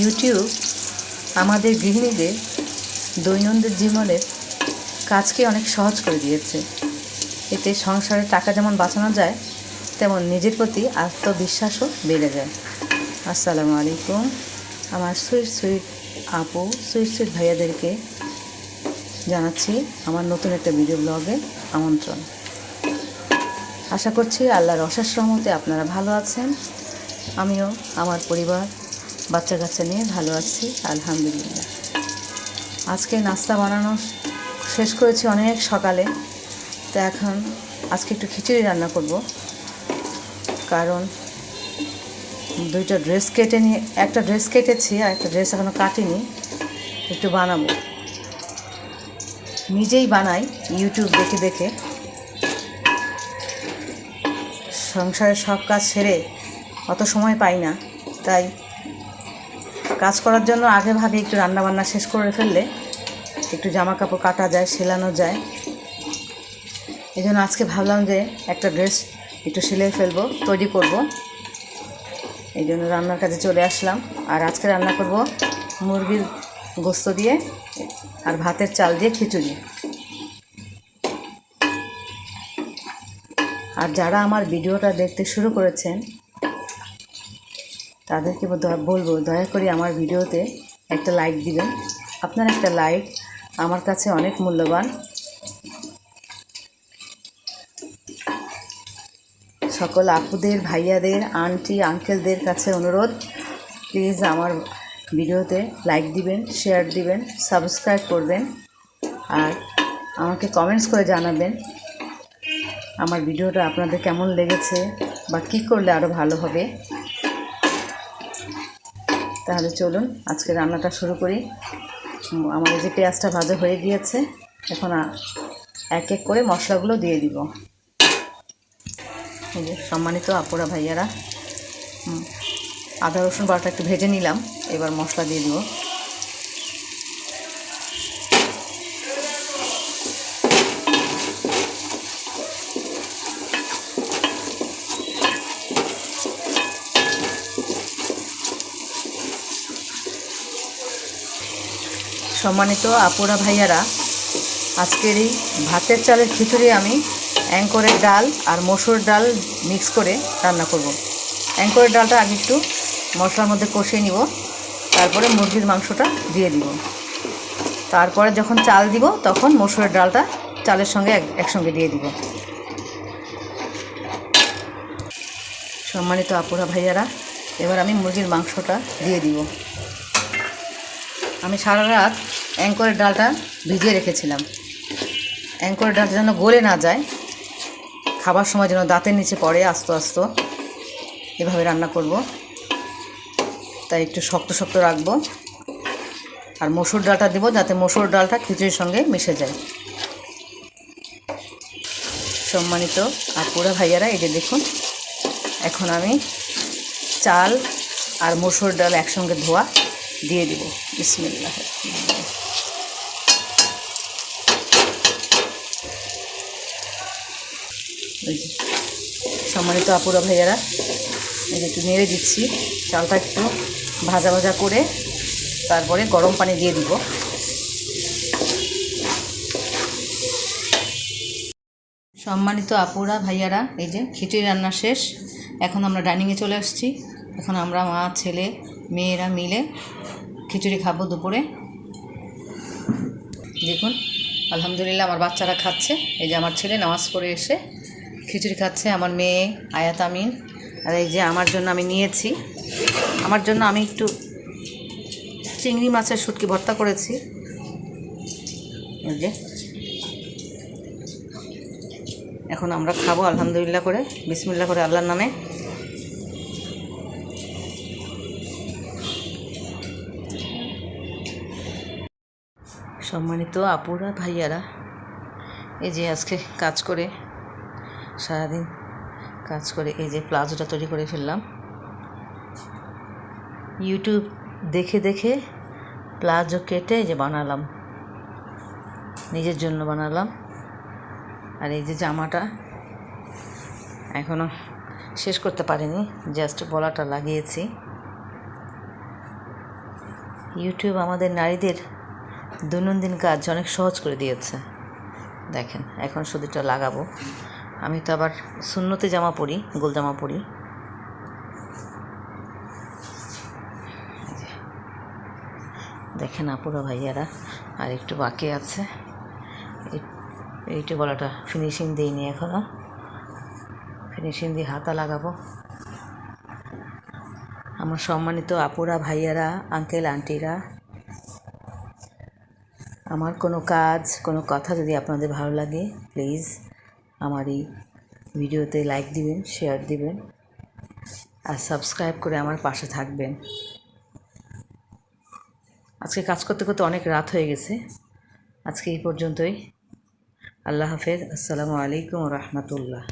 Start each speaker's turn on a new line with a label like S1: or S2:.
S1: YouTube আমাদের গৃহিণীদের দৈনন্দিন জীবনের কাজকে অনেক সহজ করে দিয়েছে। এতে সংসারে টাকা যেমন বাঁচানো যায়, তেমন নিজের প্রতি আত্মবিশ্বাসও বেড়ে যায়। আসসালামু আলাইকুম। আমার সুইট সুইট আপু সুইট সুইট ভাইয়াদেরকে জানাচ্ছি আমার নতুন একটা ভিডিও ব্লগে আমন্ত্রণ। আশা করছি আল্লাহর অশেষ রহমতে আপনারা ভালো আছেন। আমিও, আমার পরিবার বাচ্চা কাচ্চা নিয়ে ভালো আছি, আলহামদুলিল্লাহ। আজকে নাস্তা বানানো শেষ করেছি অনেক সকালে। তো এখন আজকে একটু খিচুড়ি রান্না করব। কারণ দুইটা ড্রেস কেটে নিয়ে, একটা ড্রেস কেটেছি আর একটা ড্রেস এখনও কাটিনি, একটু বানাবো। নিজেই বানাই, ইউটিউব দেখে দেখে। সংসারের সব কাজ সেরে অত সময় পাই না, তাই কাজ করার জন্য আগে ভাগে একটু রান্নাবান্না শেষ করে ফেললে একটু জামা কাপড় কাটা যায়, সেলানো যায়। এই জন্য আজকে ভাবলাম যে একটা ড্রেস একটু সেলাই ফেলব, তৈরি করব। এই জন্য রান্নার কাজে চলে আসলাম। আর আজকে রান্না করব মুরগির গোস্ত দিয়ে আর ভাতের চাল দিয়ে খিচুড়ি। আর যারা আমার ভিডিওটা দেখতে শুরু করেছেন তাদেরকে বলব, দয়া করে আমার ভিডিওতে একটা লাইক দিবেন। আপনার একটা লাইক আমার কাছে অনেক মূল্যবান। সকল আপুদের, ভাইয়াদের আন্টি আঙ্কেলদের কাছে অনুরোধ প্লিজ আমার ভিডিওতে লাইক দিবেন শেয়ার দিবেন সাবস্ক্রাইব করবেন, আর আমাকে কমেন্টস করে জানাবেন আমার ভিডিওটা আপনাদের কেমন লেগেছে বা কী করলে আরও ভালো হবে। তাহলে চলুন, আজকে রান্নাটা শুরু করি। আমাদের আমার যে পেঁয়াজটা ভাজা হয়ে গিয়েছে, এখন এক এক করে মশলাগুলো দিয়ে দিব। সম্মানিত আপুরা, ভাইয়ারা আদা রসুন বাটা একটু ভেজে নিলাম, এবার মশলা দিয়ে দিব। সম্মানিত আপুরা ভাইয়ারা, আজকের এই ভাতের চালের খিচুড়ি আমি অ্যাঙ্করের ডাল আর মসুর ডাল মিক্স করে রান্না করব। অ্যাঙ্করের ডালটা আগে একটু মশলার মধ্যে কষিয়ে নিব, তারপরে মুরগির মাংসটা দিয়ে দিব। তারপরে যখন চাল দিব, তখন মসুরের ডালটা চালের সঙ্গে এক- একসঙ্গে দিয়ে দিব। সম্মানিত আপুরা ভাইয়ারা, এবার আমি মুরগির মাংসটা দিয়ে দিব। আমি সারা রাত অ্যাঙ্করের ডালটা ভিজিয়ে রেখেছিলাম। অ্যাঙ্করের ডালটা যেন গলে না যায়, খাবার সময় যেন দাঁতের নিচে পড়ে আস্তে আস্তে, এভাবে রান্না করব। তাই একটু শক্ত শক্ত রাখব আর মসুর ডালটা দেবো যাতে মসুর ডালটা খিচুড়ির সঙ্গে মিশে যায়। সম্মানিত আপুরা, ভাইয়ারা, এই যে দেখুন, এখন আমি চাল আর মসুর ডাল একসঙ্গে ধোয়া দিয়ে দিব, বিসমিল্লাহ। সম্মানিত আপুরা, ভাইয়ারা, এই যে একটু নেড়ে দিচ্ছি, চালটা একটু ভাজা ভাজা করে তারপরে গরম পানি দিয়ে দিব। সম্মানিত আপুরা, ভাইয়ারা, এই যে খিচুড়ি রান্না শেষ। এখন আমরা ডাইনিংয়ে চলে আসছি। এখন আমরা মা, ছেলে, মেয়েরা মিলে খিচুড়ি খাব দুপুরে। দেখুন, আলহামদুলিল্লাহ আমার বাচ্চারা খাচ্ছে। এই যে আমার ছেলে নামাজ পড়ে এসে খিচুড়ি খাচ্ছে, আমার মেয়ে আয়াত আমিন। আর এই যে আমার জন্য আমি নিয়েছি। আমার জন্য আমি একটু চিংড়ি মাছের শুটকি ভর্তা করেছি। যে। এখন আমরা খাব আলহামদুলিল্লাহ করে, বিসমিল্লাহ করে আল্লাহর নামে। সম্মানিত আপুরা, ভাইয়ারা, এই যে আজকে কাজ করে, সারাদিন কাজ করে, এই যে প্লাজোটা তৈরি করে ফেললাম। ইউটিউব দেখে দেখে প্লাজো কেটে যে বানালাম। নিজের জন্য বানালাম। আর এই যে জামাটা এখনও শেষ করতে পারিনি, জাস্ট গলাটা লাগিয়েছি। ইউটিউব আমাদের নারীদের দৈনন্দিন কাজ অনেক সহজ করে দিয়েছে। দেখেন, এখন শুধুটা লাগাবো। আমি তো আবার সুন্নতে জামা পরি, গোল জামা পরি। দেখেন আপুরা ভাইয়ারা, আর একটু বাকি আছে। এই- এইটু গলাটা ফিনিশিং দিইনি এখনও ফিনিশিং দিয়ে হাতা লাগাবো। আমার সম্মানিত আপুরা ভাইয়ারা আঙ্কেল আন্টিরা আমার কোনো কাজ, কোনো কথা যদি আপনাদের ভালো লাগে প্লিজ আমার এই ভিডিওতে লাইক দিবেন শেয়ার দিবেন, আর সাবস্ক্রাইব করে আমার পাশে থাকবেন। আজকে কাজ করতে করতে অনেক রাত হয়ে গেছে। আজকে এই পর্যন্তই। আল্লাহ হাফেজ। আসসালামু আলাইকুম রহমতুল্লাহ।